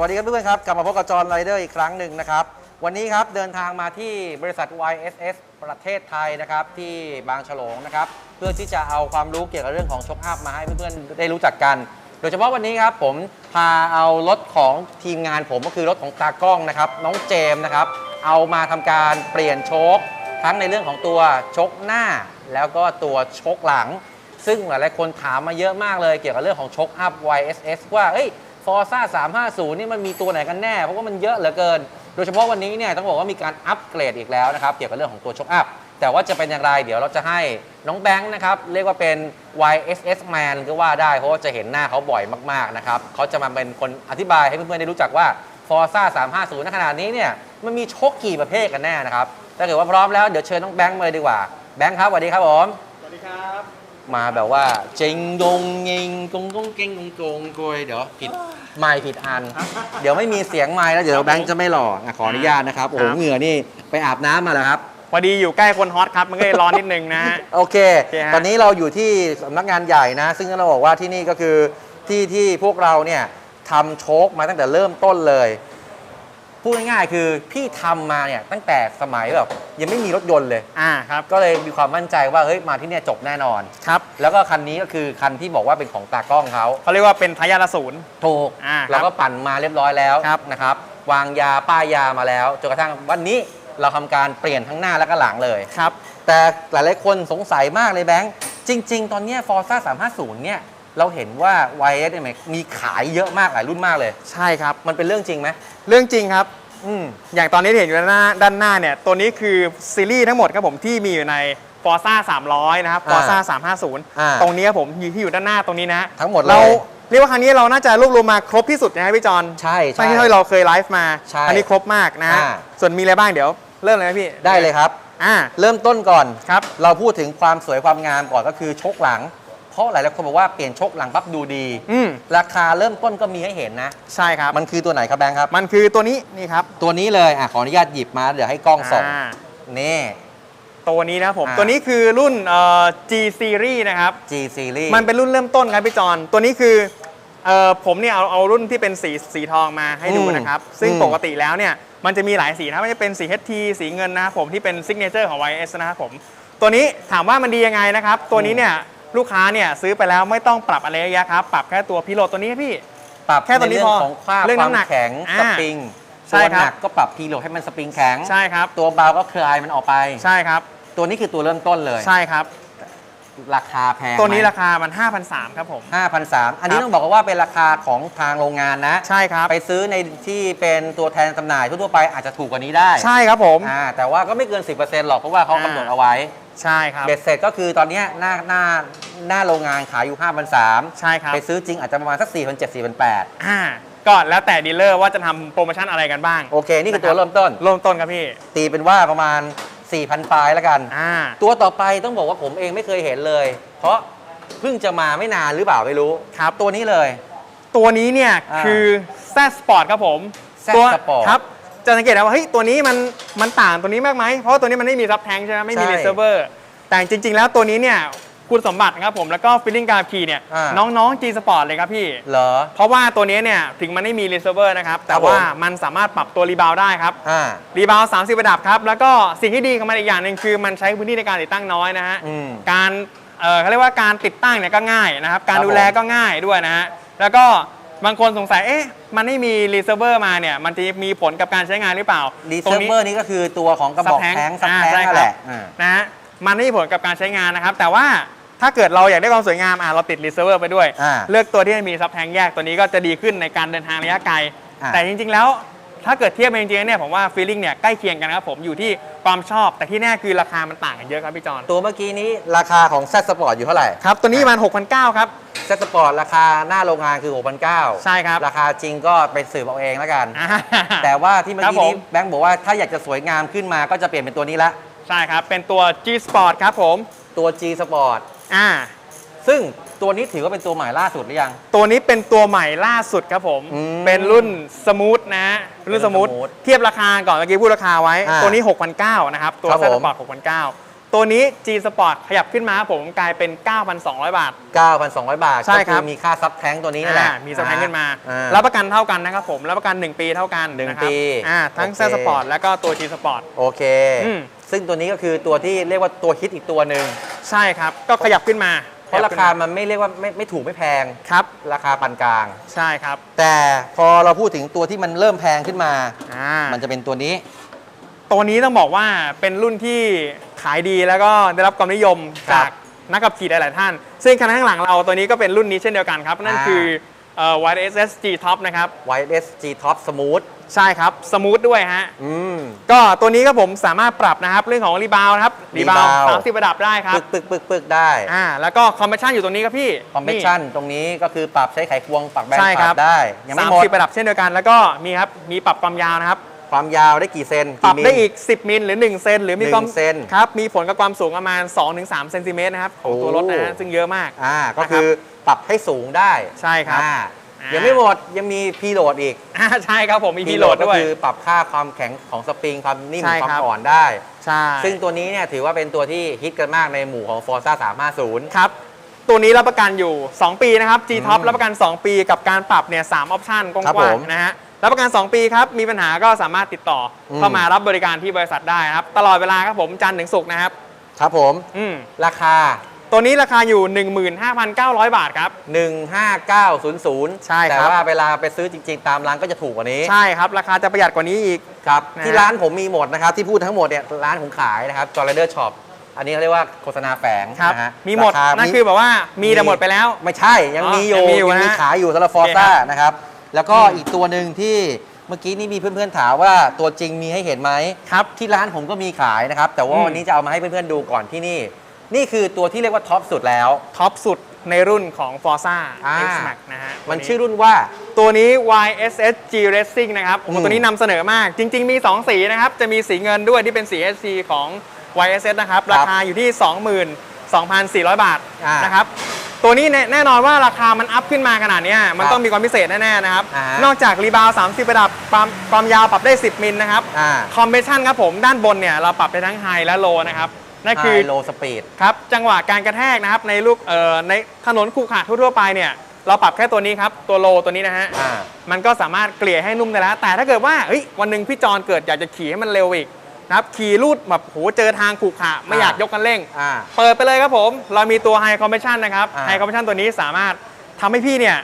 วัสดีครับเพื่อนๆครับกลับมาพบกับจอห์นไรเดอร์อีกครั้งหนึ่งนะครับ วันนี้ครับเดินทางมาที่บริษัท YSS ประเทศไทยนะครับที่บางฉลงนะครับเพื่อที่จะเอาความรู้เกี่ยวกับเรื่องของช็อคอัพมาให้เพื่อนๆได้รู้จักกัน โดยเฉพาะวันนี้ครับผมพาเอารถของทีมงานผมก็คือรถของตากล้องนะครับน้องเจมส์นะครับเอามาทำการเปลี่ยนโชคทั้งในเรื่องของตัวชกหน้า แล้วก็ตัวชกหลัง ซึ่งหลายๆคนถามมาเยอะมากเลยเกี่ยวกับเรื่องของชกอัพ YSS ว่าเอ้ย Forza 350 นี่มันมีตัวไหนกันแน่ เพราะว่ามันเยอะเหลือเกิน โดยเฉพาะวันนี้เนี่ยต้องบอกว่ามีการอัปเกรดอีกแล้วนะครับ เกี่ยวกับเรื่องของตัวชกอัพ แต่ว่าจะเป็นอย่างไร เดี๋ยวเราจะให้น้องแบงค์นะครับ เรียกว่าเป็น YSS man ก็ว่าได้ เพราะว่าจะเห็นหน้าเขาบ่อยมากๆนะครับเขาจะมาเป็นคนอธิบายให้เพื่อนๆได้รู้จักว่า Forza 350ณขนาดนี้เนี่ยมันมีชกกี่ประเภทกันแน่นะครับถ้าเกิดว่าพร้อมแล้วเดี๋ยวเชิญน้องแบงค์มาเลยดีกว่าแบงค์ครับสวัสดีครับผมสวัสดีครับ มาแบบว่า เจงดงเงงกงกงเกงกงกงโกยเดี๋ยวผิดไม่ผิดอัน เดี๋ยวไม่มีเสียงไม้แล้วเดี๋ยวแบงค์จะไม่หล่ออะขออนุญาตนะครับโอ้โหเหงื่อนี่ไปอาบน้ำมาแล้วครับ พอดีอยู่ใกล้คนฮอตครับ มันก็เลยร้อนนิดนึงนะฮะ โอเค โอเคฮะ ตอนนี้เราอยู่ที่สำนักงานใหญ่นะ ซึ่งเราบอกว่าที่นี่ก็คือที่ที่พวกเราเนี่ยทำโชคมาตั้งแต่เริ่มต้นเลย พูดง่ายๆคือพี่ทำมาเนี่ยตั้งแต่สมัยแบบยังไม่มีรถยนต์เลยอ่าครับก็เลยมีความมั่นใจว่าเฮ้ยมาที่เนี่ยจบแน่นอนครับแล้วก็คันนี้ก็คือคันที่บอกว่าเป็นของตากล้องเขาเขาเรียกว่าเป็นทายาทอสูรถูกอ่าครับเราก็ปั่นมาเรียบร้อยแล้วครับนะครับวางยาป้ายยามาแล้วจนกระทั่งวันนี้เราทำการเปลี่ยนทั้งหน้าและก็หลังเลยครับแต่หลายๆคนสงสัยมากเลยแบงค์จริง ๆ ตอนเนี้ฟอร์ซ่า350เนี่ย เราเห็นว่า YS เนี่ยมีขายเยอะมากหลายรุ่นมากเลย ใช่ครับ มันเป็นเรื่องจริงไหมเรื่องจริงครับ อืมอย่างตอนนี้ที่เห็นอยู่ด้านหน้าด้านหน้าเนี่ย ตัวนี้คือซีรีส์ทั้งหมดครับผมที่มีอยู่ใน Forza 300 นะครับ Forza อ่า350 ตรงนี้ครับผมอยู่ที่อยู่ด้านหน้าตรงนี้นะทั้งหมดเลยเราเรียกว่าครั้งนี้เราน่าจะรวบรวมมาครบที่สุดนะครับพี่จอนใช่ตั้ใช่งที่เราเคยไลฟ์มาใช่อันนี้ครบมากนะฮะอ่าส่วนมีอะไรบ้างเดี๋ยวเริ่มเลยไหมพี่ได้เลยครับอ่าเริ่มต้นก่อนครับ เราพูดถึงความสวยความงามก่อนก็คือชกหลังเพ ราะหลายๆคนบอกว่าเปลี่ยนชกหลังปั๊บดูดี อืมราคาเริ่มต้นก็มีให้เห็นนะ ใช่ครับ มันคือตัวไหนครับแบงค์ครับ มันคือตัวนี้นี่ครับตัวนี้เลยอะขออนุญาตหยิบมาเดี๋ยวให้กล้องส่องานี่ ตัวนี้นะครับผม อ่า ตัวนี้คือรุ่นเอ่อ G Series นะครับ G Series มันเป็นรุ่นเริ่มต้นครับพี่จอน ตัวนี้คือเอ่อผมเนี่ยเอาเอารุ่นที่เป็นสีสีทองมาให้ดูอืมนะครับ ซึ่งอืม ปกติแล้วเนี่ยมันจะมีหลายสีนะไม่ว่าจะเป็นสี HT สีเงินนะครับผมที่เป็นซิกเนเจอร์ของ YS นะครับผม ตัวนี้ถามว่ามันดียังไงนะครับ ตัวนี้เนี่ย ลูกค้าเนี่ยซื้อไปแล้วไม่ต้องปรับอะไรเยอะแยะครับ ปรับแค่ตัวพิโลตัวนี้พี่ ปรับแค่ตัวนี้ในเรื่พอของค่าเรื่องความน้ำหนักแข็งอ่าสปริงใช่ตัวครัหบนักก็ปรับพีโหลดให้มันสปริงแข็งใช่ครับ ตัวเบาก็คลายมันออกไปใช่ครับ ตัวนี้คือตัวเริ่มต้นเลยใช่ครับ ราคาแพงตัวนี้ไหมราคามัน 5,300ครับผม5,300อันนี้ครับต้องบอกว่าเป็นราคาของทางโรงงานนะ ใช่ครับ ไปซื้อในที่เป็นตัวแทนจำหน่ายทั่วๆไปอาจจะถูกกว่านี้ได้ ใช่ครับผมอ่าแต่ว่าก็ไม่เกิน 10%หรอกเพราะว่าเขาอ่ากำหนดเอาไว้ ใช่ครับเบ็ดเสร็จก็คือตอนเนี้ยหน้าหน้าหน้าโรงงานขายอยู่5,300ใช่ครับไปซื้อจริงอาจจะประมาณสัก4,700 4,800อ่าก็แล้วแต่ดีลเลอร์ว่าจะทำโปรโมชั่นอะไรกันบ้าง โอเค นี่คือตัวเริ่มต้น เริ่มต้นครับพี่ ตีเป็นว่าประมาณ 4,000ปลายแล้วกันอ่าตัวต่อไปต้องบอกว่าผมเองไม่เคยเห็นเลย เพราะเพิ่งจะมาไม่นานหรือเปล่าไม่รู้ครับตัวนี้เลย ตัวนี้เนี่ยอ่าคือ Z Sport ครับผม Z ตัว Sport ครับ จะสังเกตได้ว่าเฮ้ยตัวนี้มันมันต่างตัวนี้มากไหมเพราะว่าตัวนี้มันไม่มีซับแทงใช่ไหมไม่มีใช่เลเซอร์เวอร์แต่จริง ๆ แล้วตัวนี้เนี่ยคุณสมบัติครับผมแล้วก็ฟีลลิ่งการขี่เนี่ยอ่า น้องๆ G Sport เลยครับพี่ เหรอ เพราะว่าตัวนี้เนี่ยถึงมันไม่มีเลเซอร์เวอร์นะครับแต่ครับผม ว่ามันสามารถปรับตัวรีบาวได้ครับ อ่า รีบาว30 ระดับครับ แล้วก็สิ่งที่ดีของมันอีกอย่างหนึ่งคือมันใช้พื้นที่ในการติดตั้งน้อยนะฮะ อืมการเอ่อเขาเรียกว่าการติดตั้งเนี่ยก็ง่ายนะครับ การครับดูแลผมก็ง่ายด้วยนะฮะ แล้วก็ บางคนสงสัย เอ๊ะ มันไม่มีรีเซิร์ฟเวอร์มาเนี่ย มันจะมีผลกับการใช้งานหรือเปล่ารีตเซิร์ฟเวอร์นี้ก็คือตัวของกระบอกแทงซับแทงใช่นั่นคแหรับละอ่านะฮะ มันไม่มีผลกับการใช้งานนะครับ แต่ว่าถ้าเกิดเราอยากได้ความสวยงาม อะ เราติดรีเซิร์ฟเวอร์ไปด้วยอ่าเลือกตัวที่มีซับแทงแยกตัวนี้ก็จะดีขึ้นในการเดินทางระยะไกลอ่าแต่จริงๆแล้ว ถ้าเกิดเทียบเป็นจริงๆเนี่ยผมว่าฟีลลิ่งเนี่ยใกล้เคียงกันครับผมอยู่ที่ความชอบแต่ที่แน่คือราคามันต่างกันเยอะครับพี่จอนตัวเมื่อกี้นี้ราคาของ Z Sport อยู่เท่าไหร่ ครับ ตัวนี้ประมัน6,900ครับ Z Sport ราคาหน้าโรงงานคือ 6,900 ใช่ครับ ราคาจริงก็ไปสืบเอาเองแล้วกันอ่าแต่ว่าที่เมื่อครับกี้ผนี้มแบงค์บอกว่าถ้าอยากจะสวยงามขึ้นมาก็จะเปลี่ยนเป็นตัวนี้ละใช่ครับเป็นตัว G Sport ครับผมตัว G Sport อ่าซึ่ง ตัวนี้ถือว่าเป็นตัวใหม่ล่าสุดหรือยัง ตัวนี้เป็นตัวใหม่ล่าสุดครับผม อืมเป็นรุ่นสมูทนะฮะรุ่นสมูท smooth เทียบราคาก่อนเมื่อกี้พูดราคาไว้ อ่าตัวนี้ 6,900นะครับ ตัวครับเซผมตปอร์ต6,900 ตัวนี้ G Sport ขยับขึ้นมาครับผมกลายเป็น 9,200 บาท 9,200 บาทใช่ก็ครัคืบอมีค่าซับแท้งตัวนี้นั่นแหละอ่ามีสแตนขึ้นมา อ่ารับประกันเท่ากันนะครับผมรับประกัน 1 ปีเท่ากันหนึ่งนะครับปีอ่าทั้งโอเคเซสปอร์ตแล้วก็ตัว G Sport โอเค อืม ซึ่งตัวนี้ก็คือตัวที่เรียกว่าตัวฮิตอีกตัวหนึ่งใช่ครับ ก็ขยับขึ้นมา เพราะราคาขยับขึ้นมันไม่เรียกว่าไม่ไม่ถูกไม่แพงมครับ ราคาปานกลาง ใช่ครับแต่พอเราพูดถึงตัวที่มันเริ่มแพงขึ้นมา อ่ามันจะเป็นตัวนี้ ตัวนี้ต้องบอกว่าเป็นรุ่นที่ขายดีแล้วก็ได้รับความนิยมครับจากนักขับขี่หลาย ๆ ท่าน ซึ่งคันข้างหลังเราตัวนี้ก็เป็นรุ่นนี้เช่นเดียวกันครับ นั่นอ่า คือ เอ่อ YSS G Top นะครับ YS G Top Smooth ใช่ครับสมูทด้วยฮะ อืม ก็ตัวนี้ก็ผมสามารถปรับนะครับ เรื่องของรีบาวนะครับ รีบาว rebound สามสิบระดับได้ครับ ปึกปึกปึกปึกได้ อ่า แล้วก็คอมเพชชั่นอยู่ตรงนี้ครับพี่ คอมเพ s ชันตรงนี้ก็คือปรับใช้ไขควงปรับแบนใช่ปครัรับบ ได้ ยังไม่สามหมดสิบระดับเช่นเดียวกัน แล้วก็มีครับ มีปรับความยาวนะครับ ความยาวได้กี่เซนปรับมิล ได้อีก 10 มิลหรือ 1 เซนหรือมีความหนึ่งเซนครับ มีผลกับความสูงประมาณ 2-3เซนติเมตรนะครับของตัวโอ้รถนะฮะซึ่งเยอะมาก อ่าก็คือ ปรับให้สูงได้ใช่ครับอ่าอ่ายั ยังไม่หมดยังมีพีโหลดอีกอ่าใช่ครับผมมีพีโหลดก็ด้วย คือปรับค่าความแข็งของสปริงความนิ่มใช่ความครับอ่อนได้ ใช่ซึ่งตัวนี้เนี่ยถือว่าเป็นตัวที่ฮิตกันมากในหมู่ของ Forza 350 ครับ ตัวนี้รับประกันอยู่ 2 ปีนะครับ G Top อืมรับประกัน 2 ปีกับการปรับเนี่ยสามออปชั่นกครับผว้างมๆนะฮะรับประกัน 2 ปีครับ มีปัญหาก็สามารถติดต่ออม เข้ามารับบริการที่บริษัทได้นะครับ ตลอดเวลาครับผมจันทร์ถึงศุกร์นะครับ ครับผม อืม ราคา ตัวนี้ราคาอยู่ 15,900 บาทครับ 15900 ใช่ครับ แต่ว่าเวลาไปซื้อจริงๆ ตามร้านก็จะถูกกว่านี้ ใช่ครับ ราคาจะประหยัดกว่านี้อีก ครับนะฮะที่ร้านผมมีหมดนะครับ ที่พูดทั้งหมดเนี่ยร้านผมขายนะครับจอร์เดอร์ช็อปอันนี้เขาเรียกว่าโฆษณาแฝงครับนะฮะมีหมดราคานั่นคือแบบว่ามีแต่หมดไปแล้ว ไม่ใช่ยังมีอยู่อ๋อยังมีอยู่ยังมีนะขายอยู่สำหรับฟอโอร์เคซ่าครับนะครับแล้วก็อืมอีกตัวหนึ่งที่เมื่อกี้นี่มีเพื่อนๆถามว่าตัวจริงมีให้เห็นไหมครับที่ร้านผมก็มีขายนะครับแต่ว่าอืมวันนี้จะเอามาให้เพื่อนๆดูก่อนที่นี่ นี่คือตัวที่เรียกว่าท็อปสุดแล้ว ท็อปสุดในรุ่นของ Forza อ่า X Max นะฮะมันตัวชื่อรุ่นว่า ตัวนี้ YSS G Racing นะครับโอ้โหอืม ตัวนี้นำเสนอมากจริง ๆ มี 2 สีนะครับ จะมีสีเงินด้วยที่เป็นสี SC ของ YSS นะครับ ราคาอยู่ที่ 22,400 บาทอ่านนะครับ ตัวนี้แน่แน่นอนว่าราคามันอัพขึ้นมาขนาดเนี้ยมันครับต้องมีความพิเศษแน่ ๆ นะครับ อ่าฮะ นอกจากรีบาว 30 ระดับความความยาวปรับได้ 10 มิลนะครับ อ่า คอมเพชชั่นครับผมด้านบนเนี่ยเราปรับได้ทั้งไฮและโลนะครับ นั่นคือโลสปีดครับ จังหวะการกระแทกนะครับ ในลูกเอ่อในถนนขรุขระทั่วๆไปเนี่ย เราปรับแค่ตัวนี้ครับ ตัวโลตัวนี้นะฮะ อ่า มันก็สามารถเกลี่ยให้นุ่มได้แล้ว แต่ถ้าเกิดว่าเฮ้ยวันหนึ่งพี่จอนเกิดอยากจะขี่ให้มันเร็วอีกนะครับ ขี่ลูดแบบโหเจอทางขรุขระไม่อ่าอยากยกกันเร่ง อ่า เปิดไปเลยครับผม เรามีตัว High Compression นะครับ อ่า High Compression ตัวนี้สามารถทำให้พี่เนี่ย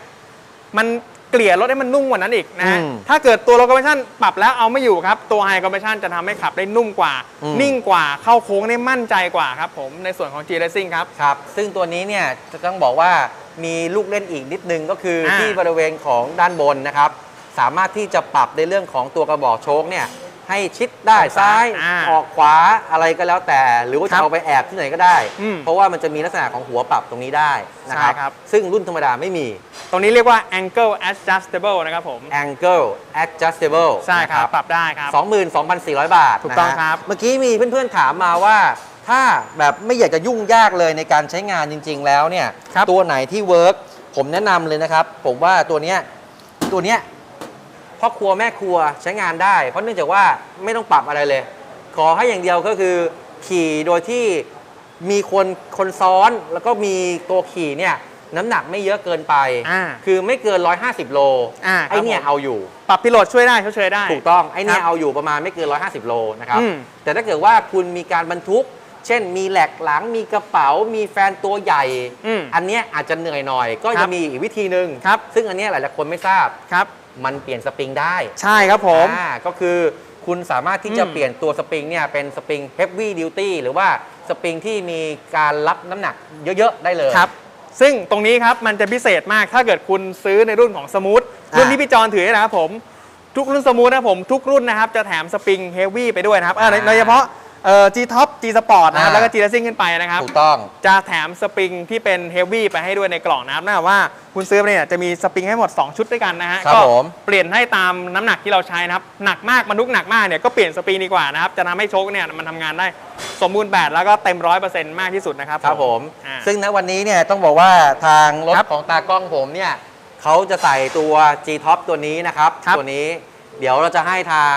มันเกลี่ยรถให้มันนุ่มกว่านั้นอีกนะฮะอืมถ้าเกิดตัว Low Compression ปรับแล้วเอาไม่อยู่ครับ ตัว High Compression จะทำให้ขับได้นุ่มกว่า อืม นิ่งกว่าเข้าโค้งได้มั่นใจกว่าครับผมในส่วนของ G Racing ครับ ครับ ซึ่งตัวนี้เนี่ยจะต้องบอกว่ามีลูกเล่นอีกนิดนึงก็คืออา ที่บริเวณของด้านบนนะครับ สามารถที่จะปรับในเรื่องของตัวกระบอกโชคเนี่ย ให้ชิดได้ออกซ้าซ้ายยอ่าออกขวาอะไรก็แล้วแต่ หรือว่าครัจะบเอาไปแอบที่ไหนก็ได้ อืมเพราะว่ามันจะมีลักษณะของหัวปรับตรงนี้ได้นะครับใช่ครับซึ่งรุ่นธรรมดาไม่มี ตรงนี้เรียกว่า angle adjustable นะครับผม angle adjustable ใช่ครับ นะ ปรับได้ครับ 22,400 บาทถูกต้องนะฮะครับเมื่อกี้มีเพื่อนๆถามมาว่า ถ้าแบบไม่อยากจะยุ่งยากเลยในการใช้งานจริง ๆ แล้วเนี่ย ครับตัวไหนที่เวิร์กผมแนะนำเลยนะครับ ผมว่าตัวเนี้ยตัวเนี้ย พ่อครัวแม่ครัวใช้งานได้ เพราะเนื่องจากว่าไม่ต้องปรับอะไรเลย ขอให้อย่างเดียวก็คือ ขี่โดยที่มีคนคนซ้อนแล้วก็มีตัวขี่เนี่ยน้ำหนักไม่เยอะเกินไป อ่าคือไม่เกิน 150 โลอ่าครับไอเนี่ยผม เอาอยู่ ปรับพิโหลดช่วยได้ชดเชยได้ ถูกต้องไอ้เนี่คยรับเอาอยู่ประมาณไม่เกิน 150 โลนะครับ อืม แต่ถ้าเกิดว่าคุณมีการบรรทุก เช่น มีแหลกหลังมีกระเป๋า มีแฟนตัวใหญ่ อืม อันเนี้ยอาจจะเหนื่อยหน่อย ก็ครัจะบมีอีกวิธีหนึ่งครับ ซึ่งอันเนี้ยหลายๆคนไม่ทราบ ครับ มันเปลี่ยนสปริงได้ใช่ครับผมอ่าก็คือคุณสามารถที่จะอืมเปลี่ยนตัวสปริงเนี่ยเป็นสปริง heavy duty หรือว่าสปริงที่มีการรับน้ำหนักเยอะๆ ได้เลย ครับ ซึ่งตรงนี้ครับมันจะพิเศษมากถ้าเกิดคุณซื้อในรุ่นของสมูทอ่ารุ่นที่พี่จอนถือนะครับผม ทุกรุ่นสมูทนะครับผม ทุกรุ่นนะครับ จะแถมสปริงเฮฟวี่ไปด้วยนะครับเออโดยโดยเฉพาะ เอ่อ G Top G Sport นะครับ อ่า แล้วก็ G Racing ขึ้นไปนะครับ ถูกต้อง จะแถมสปริงที่เป็นเฮฟวี่ไปให้ด้วยในกล่องนะครับนั่นหมายว่าคุณซื้อไปเนี่ยจะมีสปริงให้หมด 2 ชุดด้วยกันนะฮะครับก็ผมเปลี่ยนให้ตามน้ำหนักที่เราใช้นะครับ หนักมากบรรทุกหนักมากเนี่ยก็เปลี่ยนสปริงดีกว่านะครับ จะทำให้โชคเนี่ยมันทำงานได้สมบูรณ์แบบแล้วก็เต็มร้อยเปอร์เซ็นต์มากที่สุดนะครับ ครับผม อ่าซึ่งณวันนี้เนี่ยต้องบอกว่าทางรถครับของตากล้องผมเนี่ยเขาจะใส่ตัว G Top ตัวนี้นะครับ ครับ ตัวนี้เดี๋ยวเราจะให้ทาง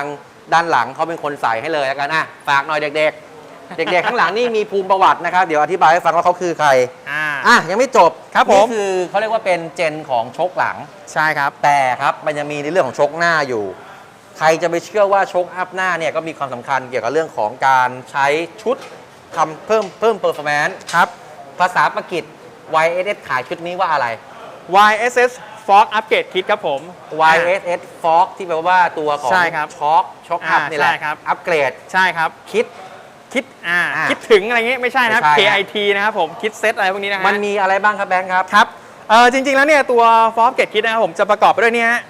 ด้านหลังเขาเป็นคนใส่ให้เลยแล้วกันอะฝากหน่อยเด็ก ๆ เด็ก ๆ ข้างหลังนี่มีภูมิประวัตินะครับ เดี๋ยวอธิบายให้ฟังว่าเขาคือใครอ่า อะยังไม่จบครับผม นี่คือเขาเรียกว่าเป็นเจนของชกหลัง ใช่ครับ แต่ครับมันยังมีในเรื่องของชกหน้าอยู่ ใครจะไปเชื่อว่าชกอัพหน้าเนี่ยก็มีความสำคัญเกี่ยวกับเรื่องของการใช้ชุดทำเพิ่มเพิ่มเปอร์ฟอร์แมนซ์ครับ ภาษาปากีส YSS ขายชุดนี้ว่าอะไร YSS Fork Upgrade Kit ครับผม YSS Fork ที่แปลว่าตัวของใช่ครับช็อคช็อคอัพอ่านี่แหละใช่ครับอัปเกรดใช่ครับคิดคิดอ่าอ่าคิดถึงอะไรเงี้ยไม่ใช่นะครับไม่ใช่ฮะ KIT นะครับผมคิดเซตอะไรพวกนี้นะฮะมันมีอะไรบ้างครับแบงค์ครับครับเออจริง ๆ แล้วเนี่ยตัว Fork Upgrade Kit นะครับผมจะประกอบไปด้วยเนี่ยฮะ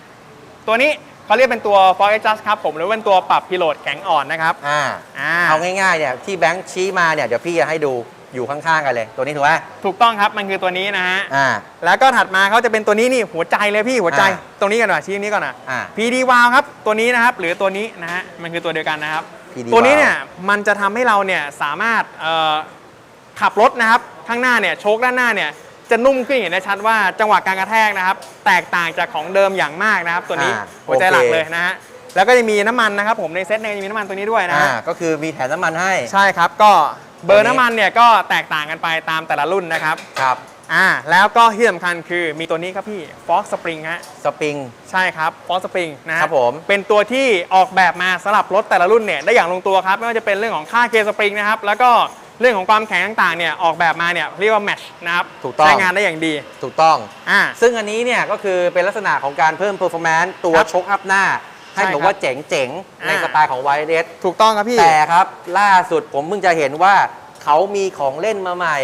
ตัวนี้เขาเรียกเป็นตัว Fork Adjust ครับผมหรือเป็นตัวปรับพิโหลดแข็งอ่อนนะครับอ่าอ่าเอาง่ายๆเนี่ยที่แบงค์ชี้มาเนี่ยเดี๋ยวพี่จะให้ดู อยู่ข้างๆกันเลย ตัวนี้ถูกไหมถูกต้องครับมันคือตัวนี้นะฮะอ่า แล้วก็ถัดมาเขาจะเป็นตัวนี้นี่หัวใจเลยพี่หัวใจอ่าตรงนี้กันหน่อยชี้นี้ก่อนนะอ่า PD w a l ครับตัวนี้นะครับหรือตัวนี้นะฮะมันคือตัวเดียวกันนะครับ PD ตัวนี้ valve เนี่ยมันจะทำให้เราเนี่ยสามารถเอ่อขับรถนะครับข้างหน้าเนี่ยโชคด้านหน้าเนี่ยจะนุ่มขึ้นเห็นได้ชัดว่าจังหวะการกระแทกนะครับ แตกต่างจากของเดิมอย่างมากนะครับ ตัวนี้อ่าหัวใจหลักโอเค เลยนะฮะ แล้วก็จะมีน้ำมันนะครับผมในเซ็ตเนี่ยจะมีน้ำมันตัวนี้ด้วยนะอ่าฮะ ก็คือมีแถมน้ำมันให้ ใช่ครับก็เบอตัวร์นี้น้ำมันเนี่ยก็แตกต่างกันไปตามแต่ละรุ่นนะครับ ครับ อ่าแล้วก็ที่สำคัญคือมีตัวนี้ครับพี่ Fox Spring ฮะสปริง ใช่ครับ Fox Spring นะฮะครับผม เป็นตัวที่ออกแบบมาสำหรับรถแต่ละรุ่นเนี่ยได้อย่างลงตัวครับ ไม่ว่าจะเป็นเรื่องของค่าเคสปริงนะครับแล้วก็เรื่องของความแข็งต่างๆเนี่ยออกแบบมาเนี่ยเรียกว่าแมชนะครับถูกต้อง ใช้งานได้อย่างดีถูกต้อง อ่า ซึ่งอันนี้เนี่ยก็คือเป็นลักษณะของการเพิ่ม performance ตัวครับ ชกอัพหน้า ให้ใช่บอกครับว่าเจ๋งๆ ในอ่าสไตล์ของ YS ถูกต้องครับพี่ แต่ครับ ล่าสุดผมเพิ่งจะเห็นว่าเขามีของเล่นมาใหม่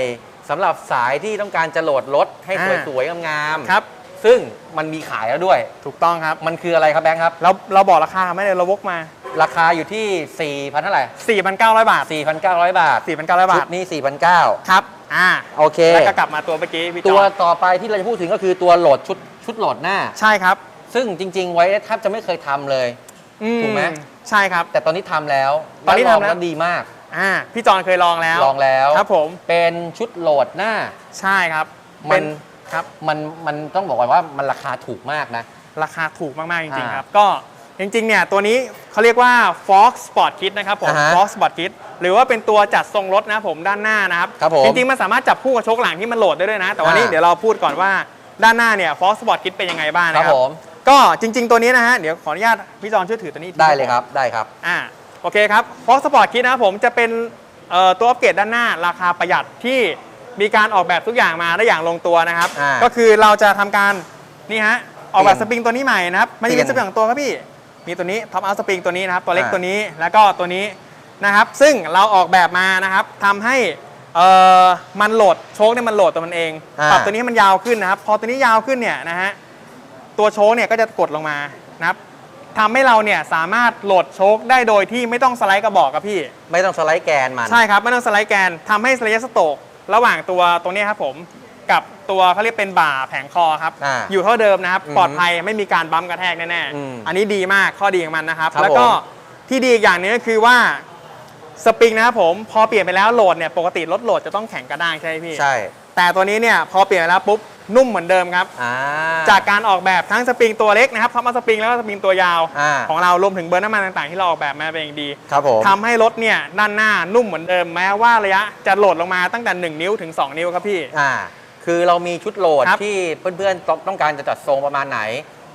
สำหรับสายที่ต้องการจะโหลดรถให้อ่าสวยๆงามครับๆซึ่งมันมีขายแล้วด้วย ถูกต้องครับ มันคืออะไรครับแบงค์ครับ เราเราบอกราคาไม่ได้เราวกมา ราคาอยู่ที่ 4,000เท่าไหร่4,900 บาท 4,900 บาท 4,900 บาชุทดนี้ 4,900 ครับ อ่า โอเค แล้วก็กลับมาตัวเมื่อกี้พี่จตัวอนต่อไปที่เราจะพูดถึงก็คือตัวโหลดชุดชุดโหลดหน้า ใช่ครับ ซึ่งจริง ๆ ไว้แทบจะไม่เคยทำเลย อืถูกไหม ใช่ครับ แต่ตอนนี้ทำแล้วตอนนี้แลงทำแล้วดีมาก อ่าพี่จอนเคยลองแล้วลองแล้ว ครับผมเป็นชุดโหลดหน้า ใช่ครับมัเป็นนครับ มัน มันต้องบอกก่อนว่ามันราคาถูกมากนะ ราคาถูกมาก ๆ จริงๆอ่าครับ ก็จริง ๆ เนี่ย ตัวนี้เขาเรียกว่า Fox Sport Kit นะครับผม อ่าฮะ Fox Sport Kit หรือว่าเป็นตัวจัดทรงรถนะครับผมด้านหน้านะครับ ครับผมจริง ๆ มันสามารถจับคู่กับโชคหลังที่มันโหลดได้ด้วยนะ แต่วันนี้อ่า เดี๋ยวเราพูดก่อนว่าด้านหน้าเนี่ย Fox Sport Kit เป็นยังไงบ้างครันะบครับ ผม ก็จริง ๆ ตัวนี้นะฮะ เดี๋ยวขออนุญาตพี่จอนช่วยถือตัวนี้ทีได้เลยครับได้ครับอ่าโอเคครับ Fox Sport Kit นะครับผมจะเป็นเอ่อตัวอัปเกรดด้านหน้าราคาประหยัดที่มีการออกแบบทุกอย่างมาได้อย่างลงตัวนะครับอ่าก็คือเราจะทำการนี่ฮะออกแบบเปลี่สยนปริงตัวนี้ใหม่นะครับไม่ใช่เปลี่เป็ยนนสปริงของตัวครับพี่มีตัวนี้ท็อปอัพสปริงตัวนี้นะครับตัวเล็กอ่าตัวนี้แล้วก็ตัวนี้นะครับ ซึ่งเราออกแบบมานะครับทำให้เอ่อมันโหลดโชคเนี่ยมันโหลดตัวมันเองอ่าปรับตัวนี้ให้มันยาวขึ้นนะครับ พอตัวนี้ยาวขึ้นเนี่ยนะฮะ ตัวโชคเนี่ยก็จะกดลงมานะครับทำให้เราเนี่ยสามารถโหลดโชคได้โดยที่ไม่ต้องสไลด์กระบอกครับพี่ ไม่ต้องสไลด์แกนมัน ใช่ครับ ไม่ต้องสไลด์แกนทำให้ระยะสโตรกระหว่างตัวตรงนี้ครับผมกับตัวเขาเรียกเป็นบ่าแผงคอครับอ่าอยู่เท่าเดิมนะครับอืมปลอดภัยไม่มีการบัมป์กระแทกแน่อืมๆอันนี้ดีมากข้อดีของมันนะครับ ครับแล้วก็ผม ที่ดีอีกอย่างหนึงก็คือว่าสปริงนะครับผมพอเปลี่ยนไปแล้วโหลดเนี่ยปกติรถโหลดจะต้องแข็งกระด้างใช่ไหมพี่ ใช่ แต่ตัวนี้เนี่ยพอเปลี่ยนไปแล้วปุ๊บ นุ่มเหมือนเดิมครับ อ่า จากการออกแบบทั้งสปริงตัวเล็กนะครับท็อปอัพสปริงแล้วก็สปริงตัวยาว อ่า ของเรารวมถึงเบอร์น้ำมันต่างๆ ที่เราออกแบบมาเป็นอย่างดีครับผม ทำให้รถเนี่ยด้านหน้านุ่มเหมือนเดิมแม้ว่าระยะจะโหลดลงมาตั้งแต่ 1 นิ้วถึง 2 นิ้วครับพี่ อ่า คือเรามีชุดโหลดครับ ที่เพื่อนๆต้องการจะจัดทรงประมาณไหน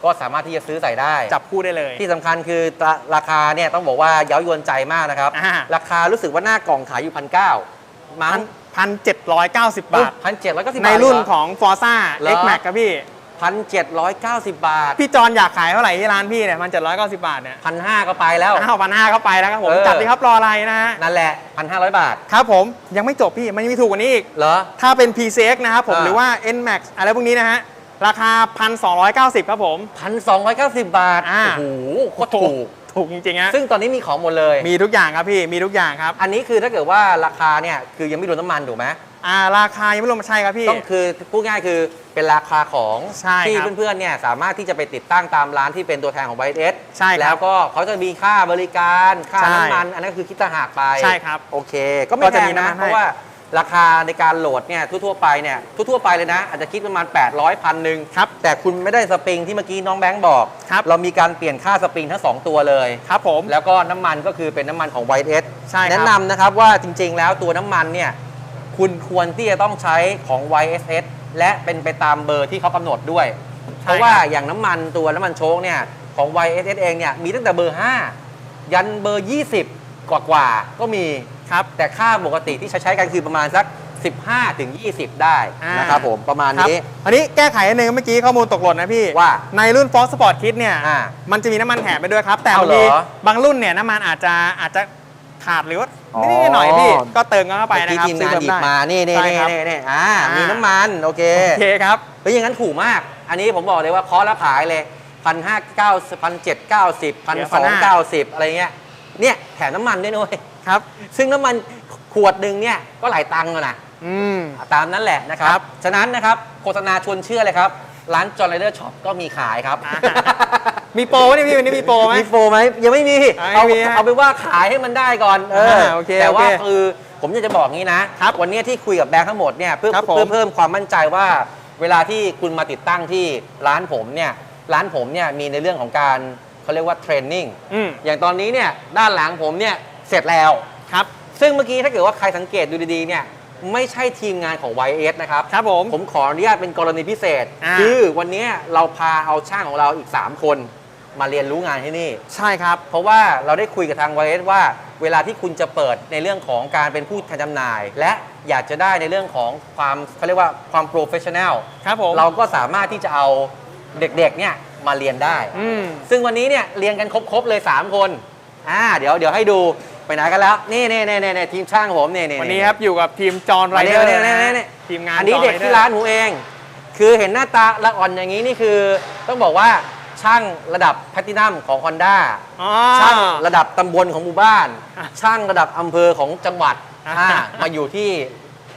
ก็สามารถที่จะซื้อใส่ได้ จับคู่ได้เลย ที่สำคัญคือราราคาเนี่ยต้องบอกว่าเย้ายวนใจมากนะครับ อ่าราคารู้สึกว่าหน้ากล่องขายอยู่พันเก้ามั้ง พันเจ็ดร้อยเก้าสิบบาท พันเจ็ดร้อยเก้าสิบในรุ่นของ Forza เหรอ X Max ครับพี่ พันเจ็ดร้อยเก้าสิบบาทพี่จอนอยากขายเท่าไหร่ที่ร้านพี่เนี่ยพันเจ็ดร้อยเก้าสิบบาทเนี่ยพันห้าก็ไปแล้วอ้าวพันห้าเข้าไปแล้วครับผม เออ จัดดีครับรออะไรนะฮะ นั่นแหละพันห้าร้อยบาท ครับผมยังไม่จบพี่ มันยังมีถูกกว่านี้อีก เหรอ ถ้าเป็น PCX นะครับผมอ่า หรือว่า NMAX อะไรพวกนี้นะฮะ ราคา 1,290 ครับผม พันสองร้อยเก้าสิบบาท อ่า โอ้โหโคตรถูก ถูกจริงๆฮะซึ่งตอนนี้มีของหมดเลย มีทุกอย่างครับพี่มีทุกอย่างครับ อันนี้คือถ้าเกิดว่าราคาเนี่ยคือยังไม่รวมน้ำมันถูกไหมอ่าราคายังไม่รวมใช่ครับพี่ ต้องคือพูดง่ายคือเป็นราคาของใช่ที่ครับเพื่อนๆเนี่ยสามารถที่จะไปติดตั้งตามร้านที่เป็นตัวแทนของไบเอสใช่ครับแล้วก็เขาจะมีค่าบริการค่าใช่น้ำมัน อันนั้นคือคิดต่างหากไปใช่ครับโอเค ก็ไม่ก็แพจะงมีน้ำนะมันให้เพราะว่า ราคาในการโหลดเนี่ยทั่วๆไปเนี่ยทั่วๆไปเลยนะ อาจจะคิดประมาณ 800พันหนึ่งครับแต่คุณไม่ได้สปริงที่เมื่อกี้น้องแบงค์บอกครับเรามีการเปลี่ยนค่าสปริงทั้ง 2 ตัวเลยครับผมแล้วก็น้ำมันก็คือเป็นน้ำมันของ White S ใช่ครับแนะนำนะครับว่าจริงๆแล้วตัวน้ำมันเนี่ยคุณควรที่จะต้องใช้ของ YSS และเป็นไปตามเบอร์ที่เขากำหนดด้วยใช่เพราะว่าครับอย่างน้ำมันตัวน้ำมันโชคเนี่ยของ YSS เองเนี่ยมีตั้งแต่เบอร์ 5 ยันเบอร์ 20 กว่ากว่าๆก็มี ครับแต่ค่าปกติที่ใช้ใช้กันคือประมาณสัก 15ถึง20 ได้อ่านนะครับผมประมาณครับนี้ อันนี้แก้ไขนิดนึงเมื่อกี้ข้อมูลตกหล่นนะพี่ว่าในรุ่น Ford Sport Kit เนี่ยอ่ามันจะมีน้ำมันแถมไปด้วยครับ แต่เอาบางเหรอทีบางรุ่นเนี่ยน้ำมันอาจจะอาจจะขาดหรือว่าอ๋อนิดๆหน่อยๆพี่ก็เติมเข้าไปเมื่อนะกี้ครับทีมงานหยิบมานี่นี่ใช่นี่ครับนี่นี่อ่าอ่ามีมีน้ำมันโอเคโอเคครับเฮ้ยอย่างนั้นถูกมาก อันนี้ผมบอกเลยว่าคอร์สแล้วขายเลยพันห้าเก้าพันเจ็ดเก้าสิบพันเดี๋ยวสอง1,500เก้าสิบอะไรเงี้ย เนี่ยแถมน้ำมันด้วยนุ้ยครับ ซึ่งน้ำมันขวดหนึ่งเนี่ยก็หลายตังค์แล้วนะอืม ตามนั้นแหละนะครัครับบฉะนั้นนะครับโฆษณาชวนเชื่อเลยครับ ร้านจอร์ไรเดอร์ช็อปก็มีขายครับอ่ามีโปรไหมเนี่ยพี่วันนี้มีโปรไหม มีโปรไหมยังไม่มีอ่าเอาไม่มีฮะเอาไปนว่าขายให้มันได้ก่อนเอออ่าโอเคแต่ว่าโอเคคือผมอยากจะบอกงี้นะครับวันนี้ที่คุยกับแบงค์ทั้งหมดเนี่ยเพื่อครับผม เพื่อเพิ่มความมั่นใจว่า เวลาที่คุณมาติดตั้งที่ร้านผมเนี่ยร้านผมเนี่ยมีในเรื่องของการ เขาเรียกว่าเทรนนิ่งอืมอย่างตอนนี้เนี่ยด้านหลังผมเนี่ยเสร็จแล้ว ครับ ซึ่งเมื่อกี้ถ้าเกิดว่าใครสังเกตดูดีๆเนี่ยไม่ใช่ทีมงานของ YS นะครับ ครับผม ผมขออนุญาตเป็นกรณีพิเศษ อ่า คือวันนี้เราพาเอาช่างของเราอีก 3 คนมาเรียนรู้งานที่นี่ ใช่ครับ เพราะว่าเราได้คุยกับทาง YS ว่า เวลาที่คุณจะเปิดในเรื่องของการเป็นผู้แทนจำหน่าย และอยากจะได้ในเรื่องของความเขาเรียกว่าความโปรเฟชชั่นแนล ครับผม เราก็สามารถที่จะเอาเด็กๆ เนี่ย มาเรียนได้ อืม ซึ่งวันนี้เนี่ยเรียนกันครบๆเลย 3 คนอ่าเดี๋ยวเดี๋ยวให้ดูไปไหนกันแล้ว นี่นี่นี่นี่ทีมช่างผมนี่นี่วันนี้ครับอยู่กับทีมจอห์นไรมาเดเร็อวร์เร็วนะเร็วฮะเร็วทีมงานอันนี้ John เด็ก Rider ที่ร้านผมเอง คือเห็นหน้าตาละอ่อนอย่างนี้นี่คือ ต้องบอกว่าช่างระดับแพลตินัมของ Honda อ๋อช่างระดับตำบลของหมู่บ้าน อะช่างระดับอำเภอของจังหวัดอะอ่ามาอยู่ที่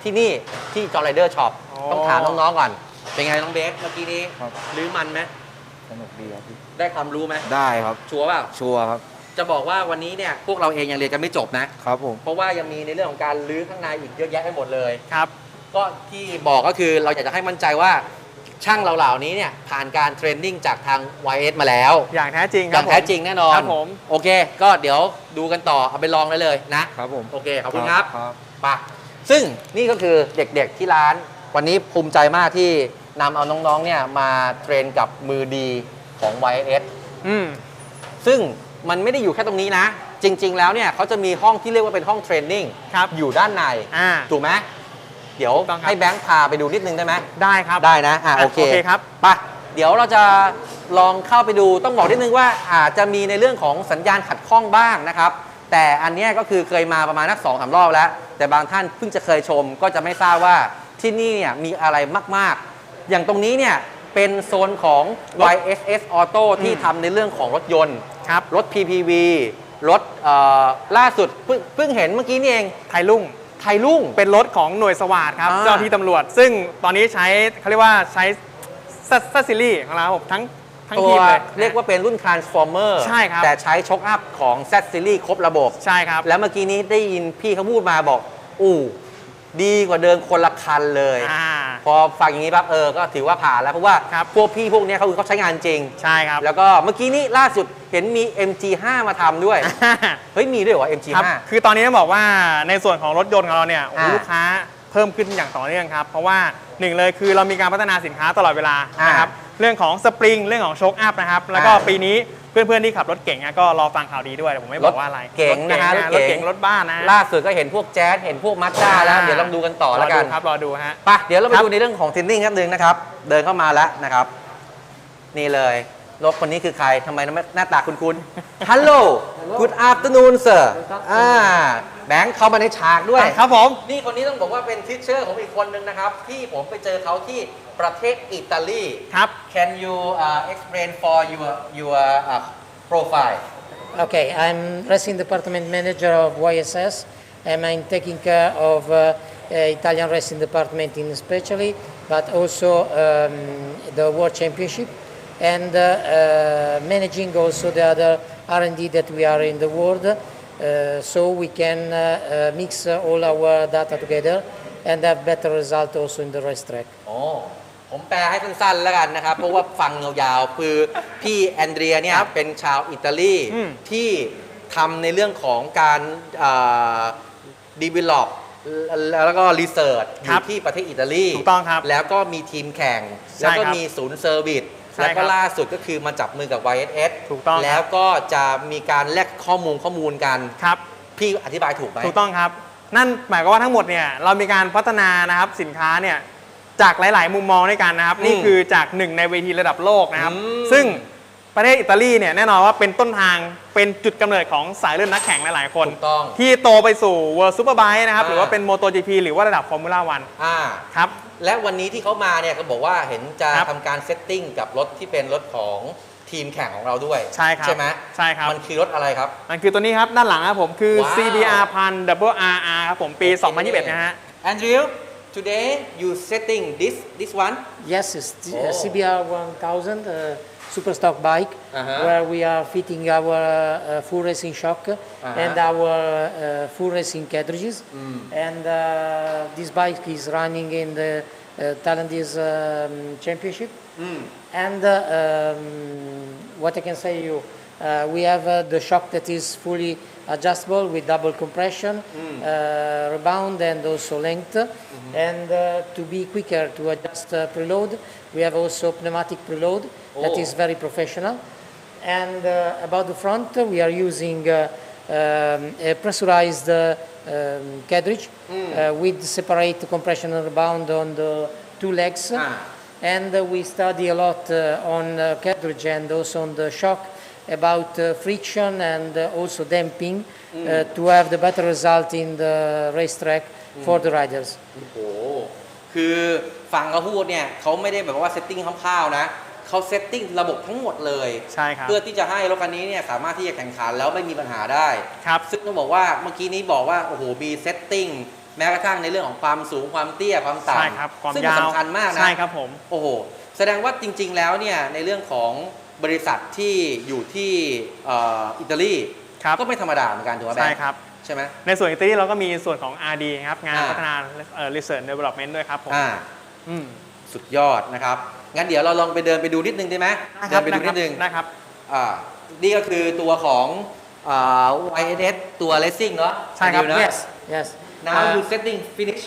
ที่นี่ที่จอร์ไรเดอร์ช็อปอ๋อ ต้องถามน้องๆก่อน เป็นไงน้องเบสเมื่อกี้นี้ครับ รื้อมันไหม สนุกดีครับพี่ได้ความรู้ไหมได้ครับ ชัวร์เปล่าชัวร์ครับ จะบอกว่าวันนี้เนี่ยพวกเราเองยังเรียนกันไม่จบนะ ครับผม เพราะว่ายังมีในเรื่องของการรื้อข้างในอีกเยอะแยะไปหมดเลยครับ ก็ที่บอกก็คือเราอยากจะให้มั่นใจว่าช่างเราเหล่านี้เนี่ยผ่านการเทรนนิ่งจากทาง YS มาแล้ว อย่างแท้จริงอครัย่าบงแท้จริงแน่นอนครับผม โอเค ก็เดี๋ยวดูกันต่อเอาไปลองได้เลยนะครับผมโอเคขอบคุณครับ ครับ ไปะซึ่งนี่ก็คือเด็กๆที่ร้านวันนี้ภูมิใจมากที่ นำเอาน้องๆเนี่ยมาเทรนกับมือดีของ YS อืม ซึ่งมันไม่ได้อยู่แค่ตรงนี้นะ จริง ๆ แล้วเนี่ยเขาจะมีห้องที่เรียกว่าเป็นห้องเทรนนิ่งครับ อยู่ด้านใน อ่า ถูกไหมเดี๋ยวถูกต้องครับ ให้แบงค์พาไปดูนิดนึงได้ไหม ได้ครับ ได้นะ อะอะโอเคโอเคครับ ไปะเดี๋ยวเราจะลองเข้าไปดู ต้องบอกนิดนึงว่าอาจจะมีในเรื่องของสัญญาณขัดข้องบ้างนะครับ แต่อันเนี้ยก็คือเคยมาประมาณนักสองสารอบแล้ว แต่บางท่านเพิ่งจะเคยชมก็จะไม่ทราบว่าที่นี่เนี่ยมีอะไรมากๆ อย่างตรงนี้เนี่ยเป็นโซนของรถ YSS Auto ที่ทำในเรื่องของรถยนต์ครับรถ PPV รถเอ่อล่าสุดเพิ่งเพิ่งเห็นเมื่อกี้นี่เองไทยลุ่งไทยรุ่งเป็นรถของหน่วยสวัสดครับอ่าเจ้าหน้าที่ตำรวจ ซึ่งตอนนี้ใช้เขาเรียกว่าใช้ซัสซิลี่ของเราครับผมทั้งทั้งตัวทีมเลยเรียกว่าเป็นรุ่น Transformer ใช่ครับแต่ใช้ช็อคอัพของ Z Series ครบระบบ ใช่ครับ แล้วเมื่อกี้นี้ได้ยินพี่เขาพูดมาบอก อู้ ดีกว่าเดิมคนละคันเลย อ่า พอฟังอย่างนี้ปั๊บเออก็ถือว่าผ่านแล้วเพราะว่าครับ พวกพี่พวกเนี้ยเขาคือเขาใช้งานจริง ใช่ครับ แล้วก็เมื่อกี้นี้ล่าสุดเห็นมี MG5 มาทำด้วย เฮ้ยมีด้วยเหรอครับ MG5 คือตอนนี้ต้องบอกว่าในส่วนของรถยนต์ของเราเนี่ยโอ้โหอ่าลูกค้าเพิ่มขึ้นอย่างต่อเนื่องครับ เพราะว่าหนึ่งเลยคือเรามีการพัฒนาสินค้าตลอดเวลาอ่านนะครับ เรื่องของสปริง เรื่องของโชคอัพนะครับ แล้วก็อ่าปีนี้ เพื่อนๆที่ขับรถเก่งอะก็รอฟังข่าวดีด้วยแต่ผมไม่บอกว่าอะไรรถเก๋งนะฮะรถเก๋งรถบ้านนะ ล่าสุดก็เห็นพวกแจ๊สเห็นพวกมั z ด้าแล้ว เดี๋ยวลองดูกันต่อแล้วกันรดูครับรอดูฮะ ไปเดี๋ยวเราไปครับดูในเรื่องของเทรนนิ่งครับหนึ่งนะครับ เดินเข้ามาแล้วนะครับ นี่เลยรถคนนี้คือใครทำไมหน้าตาคุ้นๆฮัลโหล good afternoon sir อ่าแบงค์เข้ามาในฉากด้วย ครับผม นี่คนนี้ต้องบอกว่าเป็นทิชเชอร์ของอีกคนนึงนะครับ ที่ผมไปเจอเขาที่ ประเทศอิตาลี ครับ Can you uh, explain for your your uh, profile Okay, I'm racing department manager of YSS, and I'm taking care of uh, uh, Italian racing department in especially, but also um, the World Championship, and uh, uh, managing also the other R&D that we are in the world, uh, so we can uh, uh, mix uh, all our data together and have better result also in the racetrack. โอ้ ผมแปลให้สั้นๆแล้วกันนะครับ เพราะว่าฟังยาวๆคือพี่แอนเดรียเนี่ยเป็นชาวอิตาลีอืมที่ทำในเรื่องของการดีเวล็อปแล้วก็รีเสิร์ชอครัยู่บที่ประเทศอิตาลีถูกต้องครับแล้วก็มีทีมแข่ง ใช่แล้วก็ครับมีศูนย์เซอร์วิสใช่แล้วก็ครับล่าสุดก็คือมาจับมือกับ YSS ถูกต้องครับ แล้วก็จะมีการแลกข้อมูลข้อมูลกัน ครับ พี่อธิบายถูกไหม ถูกต้องครับ นั่นหมายความว่าทั้งหมดเนี่ยเรามีการพัฒนานะครับสินค้าเนี่ย จากหลาย ๆ มุมมองด้วยกันนะครับอืมนี่คือจากหนึ่งในเวทีระดับโลกนะครับอืมซึ่งประเทศอิตาลีเนี่ยแน่นอนว่าเป็นต้นทางเป็นจุดกำเนิดของสายเลือดนักแข่งหลาย ๆ คนถูกต้องที่โตไปสู่ World Superbike นะครับอ่าหรือว่าเป็น MotoGP หรือว่าระดับ Formula 1อ่าครับ และวันนี้ที่เขามาเนี่ยก็บอกว่าเห็นจะครับทำการเซตติ้งกับรถที่เป็นรถของทีมแข่งของเราด้วย ใช่ครับใช่ไหมใช่ครับ มันคือรถอะไรครับ มันคือตัวนี้ครับ ด้านหลังครับผมคือว้าว CBR พัน Double RR ครับผมปี 2021 นะฮะ Andrew today you setting this this one Yes, it's uh, Oh. CBR 1000 uh, super stock bike Uh-huh. where we are fitting our uh, full racing shock Uh-huh. and our uh, full racing cartridges. And uh, this bike is running in the uh, Thailandese um, championship. And uh, um, what I can say to you, uh, we have uh, the shock that is fully adjustable with double compression, uh, rebound, and also length. And uh, to be quicker to adjust uh, preload, we have also pneumatic preload that Oh. is very professional. And uh, about the front, we are using uh, um, a pressurized uh, um, cartridge uh, with separate compression and rebound on the two legs. Ah. And we study a lot uh, on uh, cartridge and also on the shock about uh, friction and uh, also damping uh, to have the better result in the racetrack for the riders. โอ้โหคือฟังเขาพูดเนี่ยเขาไม่ได้แบบว่าเซตติ้งคร่าวๆนะเขาเซตติ้งระบบทั้งหมดเลยใช่ครับเพื่อที่จะให้รถคันนี้เนี่ยสามารถที่จะแข่งขันแล้วไม่มีปัญหาได้ครับซึ่งต้องบอกว่าเมื่อกี้นี้บอกว่าโอ้โหมีเซตติ้งแม้กระทั่งในเรื่องของความสูงความเตี้ยความต่ำใช่ครับความซึ่งยาวสำคัญมากนะใช่ครับผมโอ้โหแสดงว่าจริง ๆ แล้วเนี่ยในเรื่องของ บริษัทที่อยู่ที่เอ่ออิตาลีครับก็ไม่ธรรมดาเหมือนกันถูกไหมแบงใช่ค์ครับใช่ไหมในส่วนอิตาลีเราก็มีส่วนของ RD ครับงานอ่าพัฒนาเอ่อ Research Development ด้วยครับผมอ่าอืมสุดยอดนะครับ งั้นเดี๋ยวเราลองไปเดินไปดูนิดนึงได้ไหมเดินไปดูนิดนึงได้ครับอ่านี่ก็คือตัวของอ่า YNS ตัว Racing เนาะใช่ครับเดี๋ยวนะ Yes, yes. Now Uh, you setting finish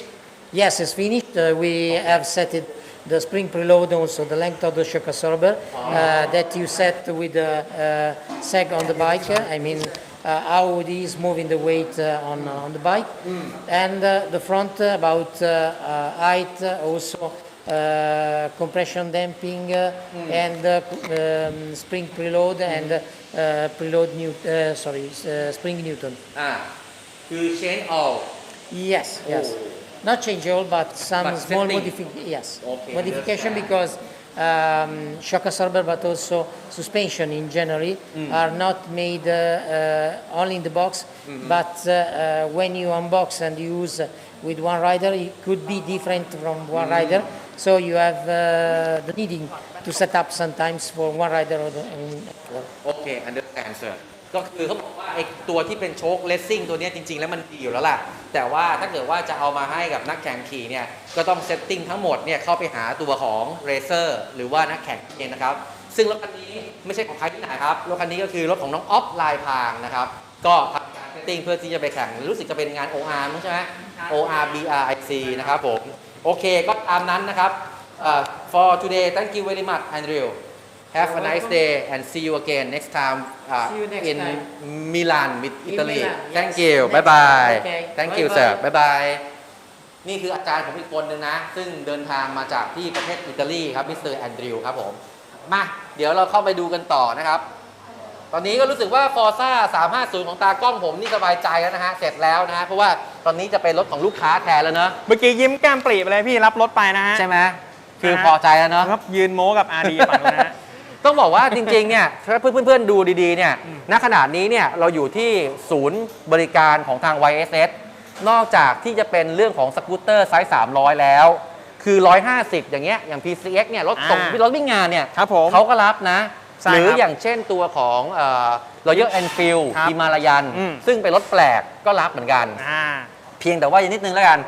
Yes, it's finished. Uh, we have set it, the spring preload also the length of the shock absorber uh, that you set with the uh, uh sag on the bike. Uh, I mean uh, how it is moving the weight on, on the bike mm. and the front about height also compression damping mm. and um, spring preload mm. and hmm. preload new sorry spring newton. Ah, you change all. Yes, yes. Oh. Not change all, but some But small setting. modification. Yes, Okay, modification understand. because um, shock absorber, but also suspension in general Mm. are not made uh, uh, only in the box. Mm-hmm. But uh, uh, when you unbox and use uh, with one rider, it could be different from one Mm. rider. So you have uh, the needing to set up sometimes for one rider or the. um, โอเค understand sir ก็คือเขาบอกว่า ไอ้ตัวที่เป็นโชคเลสซิ่งตัวนี้จริง ๆ แล้วมันดีอยู่แล้วล่ะ แต่ว่าถ้าเกิดว่าจะเอามาให้กับนักแข่งขี่เนี่ยก็ต้องเซตติ้งทั้งหมดเนี่ยเข้าไปหาตัวของเรเซอร์หรือว่านักแข่งเองนะครับ ซึ่งรถคันนี้ไม่ใช่ของใครที่ไหนครับรถคันนี้ก็คือรถของน้องออฟลายพางนะครับ ก็ทำการเซตติ้งเพื่อที่จะไปแข่งรู้สึกจะเป็นงาน OR ใช่ไหม OR BRIC นะครับผมโอเคก็ตามนั้นนะครับเอ่อ for today thank you very much Andrew Have a nice day and see you again next time uh, See you next in time. Milan with In Italy. Milan, Thank yes. you. Next Bye bye. time. Okay. Thank you Bye sir. bye. Bye bye. นี่คืออาจารย์ผมอีกคนหนึ่งนะ ซึ่งเดินทางมาจากที่ประเทศอิตาลีครับมิสเตอร์แอนดริวครับผม มา เดี๋ยวเราเข้าไปดูกันต่อนะครับ ตอนนี้ก็รู้สึกว่า Forza 350 ของตากล้องผมนี่สบายใจแล้วนะฮะ เสร็จแล้วนะฮะ เพราะว่าตอนนี้จะเป็นรถของลูกค้าแทนแล้วเนอะเมื่อกี้ยิ้มแก้มปรีไปเลยพี่รับรถไปนะฮะ ใช่ไหมคือนะฮะพอใจแล้วเนอะ ครับยืนโม้กับ RD ฝั่งนู้นนะฮะ ต้องบอกว่าจริงๆเนี่ยถ้าเพื่อนๆดูดีๆเนี่ยณขณะนี้เนี่ยเราอยู่ที่ศูนย์บริการของทาง YSS นอกจากที่จะเป็นเรื่องของสกูตเตอร์ไซส์ 300 แล้ว คือ 150 อย่างเงี้ยอย่าง PCX เนี่ยรถส่งอ่ารถวิ่งงานเนี่ยครับผมเขาก็รับนะใช่หรือครับอย่างเช่นตัวของเอ่อ Royal Enfield ครับฮิมาลายันอืมซึ่งเป็นรถแปลกก็รับเหมือนกันอ่าเพียงแต่ว่าอย่างนิดนึงแล้วกัน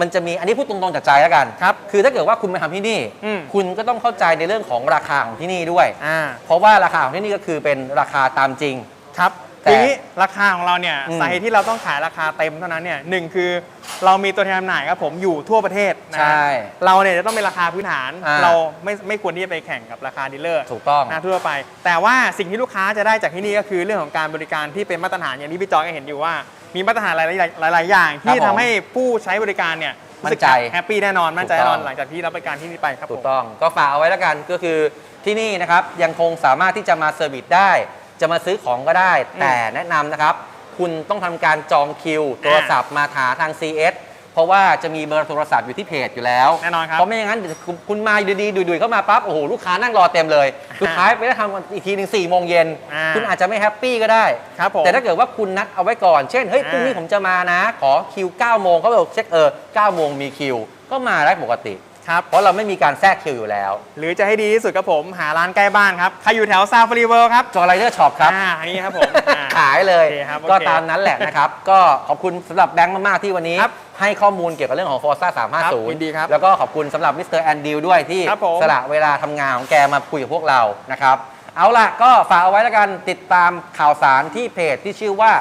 มันจะมีอันนี้พูดตรงๆจากใจแล้วกันครับคือถ้าเกิดว่าคุณมาทำที่นี่ อืมคุณก็ต้องเข้าใจในเรื่องของราคาของที่นี่ด้วย อ่า เพราะว่าราคาของที่นี่ก็คือเป็นราคาตามจริง ครับแต่ทีนี้ราคาของเราเนี่ยอืมสาเหตุที่เราต้องขายราคาเต็มเท่านั้นเนี่ยหนึ่งคือเรามีตัวแทนจำหน่ายครับผมอยู่ทั่วประเทศนะใช่เราเนี่ยจะต้องเป็นราคาพื้นฐาน อ่า เราไม่ไม่ควรที่จะไปแข่งกับราคาดีลเลอร์ถูกต้อง นะทั่วไป แต่ว่าสิ่งที่ลูกค้าจะได้จากที่นี่ก็คือเรื่องของการบริการที่เป็นมาตรฐานอย่างที่พี่จอยก็เห็นอยู่ว่า มีมาตรฐานหลายๆหลาย ๆ อย่าง ที่ครับผมทำให้ผู้ใช้บริการเนี่ยมั่นใจแฮปปี้แน่นอนมั่นใจถูกแน่ต้นอองนหลังจากที่รับบริการที่นี่ไปครับถูผกม ต้องก็ฝากเอาไว้แล้วกันก็คือที่นี่นะครับยังคงสามารถที่จะมาเซอร์วิสได้ จะมาซื้อของก็ได้ แต่แนะนำนะครับ คุณต้องทำการจองคิว โทรศัพท์มาหาทาง CS เพ ราะว่าจะมีเบอร์โทรศัพท์อยู่ที่เพจอยู่แล้วแน่นอนครับเพราะไม่อย่างนั้นเดี๋ยวคุณคุณมาอยู่ดีๆดุยๆเข้ามาปั๊บโอ้โหลูกค้านั่งรอเต็มเลยสุดท้ายไปได้ทำอีกทีหนึ่งสี่โมงเย็นอ่าคุณอาจจะไม่แฮปปี้ก็ได้ครับผมแต่ถ้าเกิดว่าคุณนัดเอาไว้ก่อนเช่นเฮ้ยอ่าพรุ่งนี้ผมจะมานะ ขอคิว9โมงเขาบอกเช็คเออ9โมงมีคิว ก็มาได้ปกติ ครับ เพราะเราไม่มีการแทรกคิวอยู่แล้ว หรือจะให้ดีที่สุดครับผมหาร้านใกล้บ้าน ครับ ใครอยู่แถวซาฟารีเวิลด์ครับจอไรเดอร์ช็อปครับ อ่าอันนี้ครับผมอ่า ขายเลย โอเคครับก็โอเคตามนั้นแหละนะครับ ก็ขอบคุณสำหรับแบงค์มาก ๆ ที่วันนี้ ครับให้ข้อมูลเกี่ยวกับเรื่องของ Forza ครับยินดีครับ350 แล้วก็ขอบคุณสำหรับมิสเตอร์แอนดิวด้วยที่ครับผม สละเวลาทำงานของแกมาคุยกับพวกเรานะครับ เอาล่ะก็ฝากเอาไว้แล้วกันติดตามข่าวสารที่เพจที่ชื่อว่า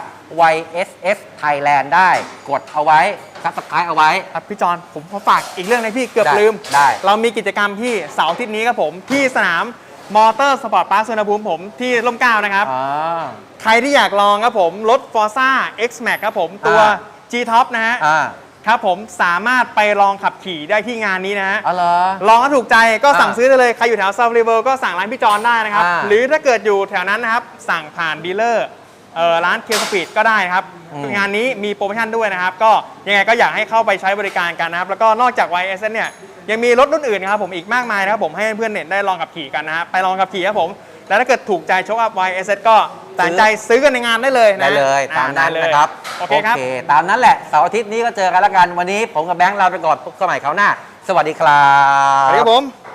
YSS Thailand ได้กดเอาไว้ซับสไครต์เอาไว้ ครับพี่จอนผมขอฝากอีกเรื่องนึงพี่เกือบได้ลืม ได้ เรามีกิจกรรมที่เสาร์อาทิตย์นี้ครับผม ที่สนามมอเตอร์สปอร์ตพาร์คสุวรรณภูมิผมที่ร่มเกล้านะครับ อ่า ใครที่อยากลองครับผมรถ Forza X Max ครับผมตัว อ่า G Top นะฮะอ่าครับผมสามารถไปลองขับขี่ได้ที่งานนี้นะฮะ อ๋อเหรอ ลองแล้วถูกใจก็สั่งอ่าซื้อได้เลย ใครอยู่แถวซาฟรีเวิลก็สั่งร้านพี่จอนได้นะครับ อ่าหรือถ้าเกิดอยู่แถวนั้นนะครับ สั่งผ่านดีลเลอร์เอ่อ ร้านเคียวสปีดก็ได้ครับอืมงานนี้มีโปรโมชั่นด้วยนะครับ ก็ยังไงก็อยากให้เข้าไปใช้บริการกันนะครับ แล้วก็นอกจาก YS เนี่ยยังมีรถรุ่นอื่นนะครับผมอีกมากมายนะครับผมให้เพื่อนๆเนี่ยได้ลองขับขี่กันนะครับไปลองขับขี่ครับผมแล้วถ้าเกิดถูกใจโชคอัพ YS ก็ตัดสินใจซื้อกันในงานได้เลยนะได้เลยตามนั้นได้เลยนะครับโอเคครับตามนั้นแหละเสาร์อาทิตย์นี้ก็เจอกันแล้วกันวันนี้ผมกับแบงค์ลาไปก่อนพบกันใหม่คราวหน้า สวัสดีครับสวัสดีครับผม